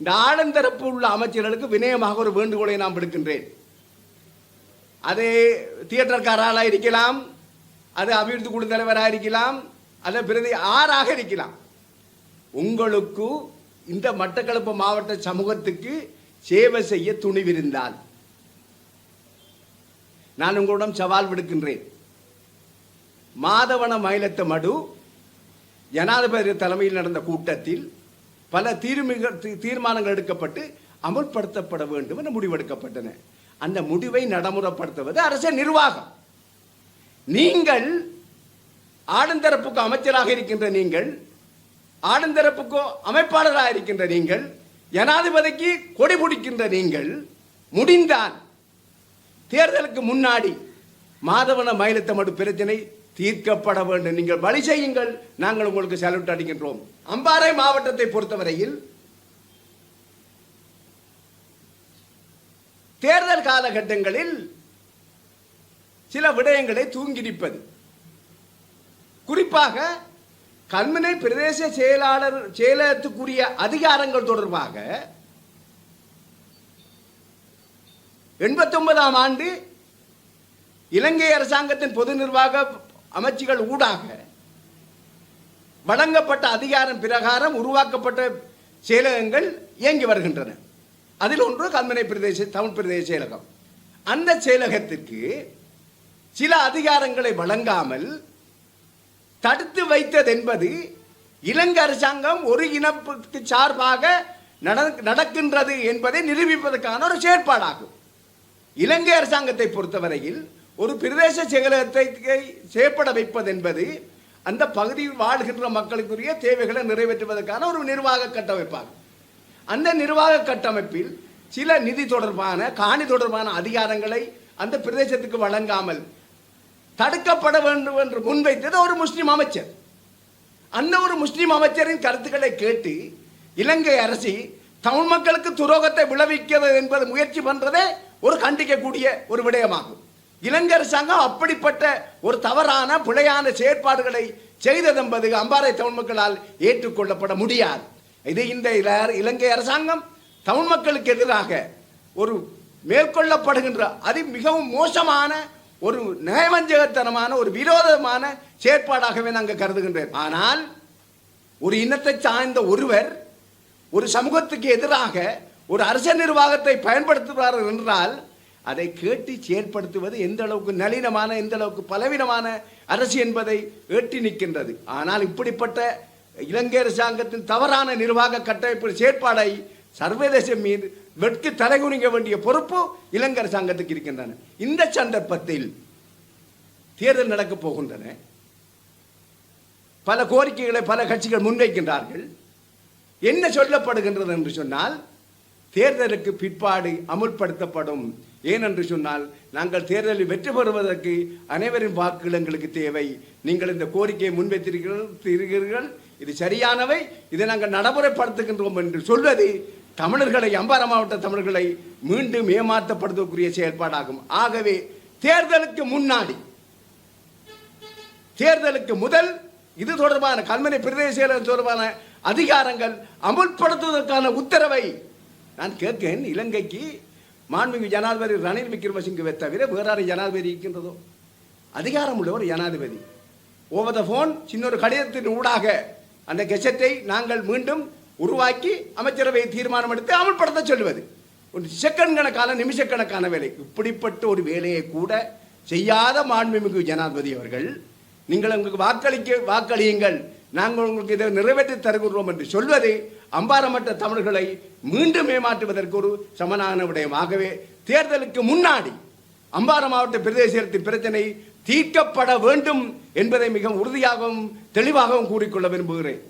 இந்த ஆடந்தரப்பு உள்ள அமைச்சர்களுக்கு வினயமாக ஒரு வேண்டுகோளை நான் விடுக்கின்றேன். அது தியேட்டர்காராளாக இருக்கலாம் அது அபிவிருத்தி குழு தலைவராக இருக்கலாம் அல்ல பிரதி ஆறாக இருக்கலாம். உங்களுக்கு இந்த மட்டக்களப்பு மாவட்ட சமூகத்துக்கு சேவை செய்ய துணிவிருந்தால் நான் உங்களிடம் சவால் விடுக்கின்றேன். மாதவன மயிலத்த மடு ஜனாதிபதி தலைமையில் நடந்த கூட்டத்தில் பல தீர்மிக தீ- தீர்மானங்கள் எடுக்கப்பட்டு அமுல்படுத்தப்பட வேண்டும் என முடிவெடுக்கப்பட்டன. அந்த முடிவை நடைமுறைப்படுத்துவது அரச நிர்வாகம். நீங்கள் ஆளுந்தரப்புக்கு அமைச்சராக இருக்கின்ற நீங்கள் ஆடந்தரப்புக்கு அமைப்பாளராக இருக்கின்ற நீங்கள் ஜனாதிபதிக்கு கொடி பிடிக்கின்ற நீங்கள் முடிந்தால் தேர்தலுக்கு முன்னாடி மாதவன மயிலத்தமடு பிரச்சனை தீர்க்கப்பட வேண்டும். நீங்கள் வழி செய்யுங்கள். நாங்கள் உங்களுக்கு சல்யூட் அடிக்கின்றோம். அம்பாறை மாவட்டத்தை பொறுத்தவரையில் தேர்தல் காலகட்டங்களில் சில விடயங்களை தூங்கிடிப்பது. குறிப்பாக கண்மனை பிரதேச செயலாளர் செயலகத்துக்குரிய அதிகாரங்கள் தொடர்பாக எண்பத்தி ஒன்பதாம் ஆண்டு இலங்கை அரசாங்கத்தின் பொது நிர்வாக அமைச்சுகள் ஊடாக வழங்கப்பட்ட அதிகாரம் பிரகாரம் உருவாக்கப்பட்ட செயலகங்கள் இயங்கி வருகின்றன. அதில் ஒன்று கல்மனை பிரதேச தமிழ் பிரதேச செயலகம். அந்த செயலகத்திற்கு சில அதிகாரங்களை வழங்காமல் தடுத்து வைத்தது என்பது இலங்கை அரசாங்கம் ஒரு இனப்புக்கு சார்பாக நட- நடக்கின்றது என்பதை நிரூபிப்பதற்கான ஒரு செயற்பாடாகும். இலங்கை அரசாங்கத்தை பொறுத்தவரையில் ஒரு பிரதேச செயலகத்தை செயற்பட வைப்பது என்பது அந்த பகுதியில் வாழ்கின்ற மக்களுக்குரிய தேவைகளை நிறைவேற்றுவதற்கான ஒரு நிர்வாக கட்டமைப்பாகும். அந்த நிர்வாக கட்டமைப்பில் சில நிதி தொடர்பான காணி தொடர்பான அதிகாரங்களை அந்த பிரதேசத்துக்கு வழங்காமல் தடுக்கப்பட வேண்டும் என்று முன்வைத்தது ஒரு முஸ்லீம் அமைச்சர். அந்த ஒரு முஸ்லீம் அமைச்சரின் கருத்துக்களை கேட்டு இலங்கை அரசு தமிழ் மக்களுக்கு துரோகத்தை விளைவிக்கிறது என்பது முயற்சி பண்றதே ஒரு கண்டிக்கக்கூடிய ஒரு விடயமாகும். இலங்கை அரசாங்கம் அப்படிப்பட்ட ஒரு தவறான பிழையான செயற்பாடுகளை செய்தது என்பது அம்பாறை தமிழ் மக்களால் ஏற்றுக்கொள்ளப்பட முடியாது. இது இந்த இலங்கை அரசாங்கம் தமிழ் மக்களுக்கு எதிராக ஒரு மேற்கொள்ளப்படுகின்ற அது மிகவும் மோசமான ஒரு நயவஞ்சகத்தனமான ஒரு விரோதமான செயற்பாடாகவே நாங்கள் கருதுகின்றேன் ஆனால் ஒரு இனத்தை சார்ந்த ஒருவர் ஒரு சமூகத்துக்கு எதிராக ஒரு அரச நிர்வாகத்தை பயன்படுத்துகிறார்கள் என்றால் அதை கேட்டு செயற்படுத்துவது எந்த அளவுக்கு நளினமான எந்த அளவுக்கு பலவீனமான அரசு என்பதை ஏட்டி நிற்கின்றது. ஆனால் இப்படிப்பட்ட இலங்கை அரசாங்கத்தின் தவறான நிர்வாக கட்டமைப்பு செயற்பாடை சர்வதேசம் மீது வெட்கு தலைகுனிங்க வேண்டிய பொறுப்பு இலங்கை அரசாங்கத்துக்கு இருக்கின்றன. இந்த சந்தர்ப்பத்தில் தேர்தல் நடக்கப் போகின்றன. பல கோரிக்கைகளை பல கட்சிகள் முன்வைக்கின்றார்கள். என்ன சொல்லப்படுகின்றது என்று சொன்னால் தேர்தலுக்கு பிற்பாடு அமுல்படுத்தப்படும். ஏனென்று சொன்னால் நாங்கள் தேர்தலில் வெற்றி பெறுவதற்கு அனைவரின் வாக்குகள் எங்களுக்கு தேவை. நீங்கள் இந்த கோரிக்கையை முன்வைத்திருக்கிறீர்கள் இது சரியானவை. இதை நாங்கள் நடைமுறைப்படுத்துகின்றோம் என்று சொல்வது தமிழர்களை அம்பார மாவட்ட தமிழர்களை மீண்டும் ஏமாற்றப்படுத்தக்கூடிய செயல்பாடாகும். ஆகவே தேர்தலுக்கு முன்னாடி தேர்தலுக்கு முதல் இது தொடர்பான கல்மனை பிரதேச தொடர்பான அதிகாரங்கள் அமுல்படுத்துவதற்கான உத்தரவை நான் கேட்கிறேன் இலங்கைக்கு மாண்புமிகு ஜனாதிபதி ரணில் விக்ரமசிங்கவை தவிர வேறாறு ஜனாதிபதி இருக்கின்றதோ? அதிகாரம் உள்ள ஒரு ஜனாதிபதி. ஓவர் த ஃபோன் சின்னொரு கடிதத்தின் ஊடாக அந்த கெசட்டை நாங்கள் மீண்டும் உருவாக்கி அமைச்சரவை தீர்மானம் எடுத்து அமல்படுத்த சொல்லுவது. ஒரு செகண்ட் கணக்கான நிமிஷக்கணக்கான வேலை. இப்படிப்பட்ட ஒரு வேலையை கூட செய்யாத மாண்புமிகு ஜனாதிபதி அவர்கள் நீங்கள் உங்களுக்கு வாக்களிக்க வாக்களியுங்கள். நாங்கள் உங்களுக்கு இதை நிறைவேற்றி தருகிறோம் என்று சொல்வது அம்பாரமற்ற தமிழர்களை மீண்டும் ஏமாற்றுவதற்கு ஒரு சமனான விடயமாகவே தேர்தலுக்கு முன்னாடி அம்பார மாவட்ட பிரதேசத்தின் பிரச்சனை தீர்க்கப்பட வேண்டும் என்பதை மிக உறுதியாகவும் தெளிவாகவும் கூறிக்கொள்ள விரும்புகிறேன்.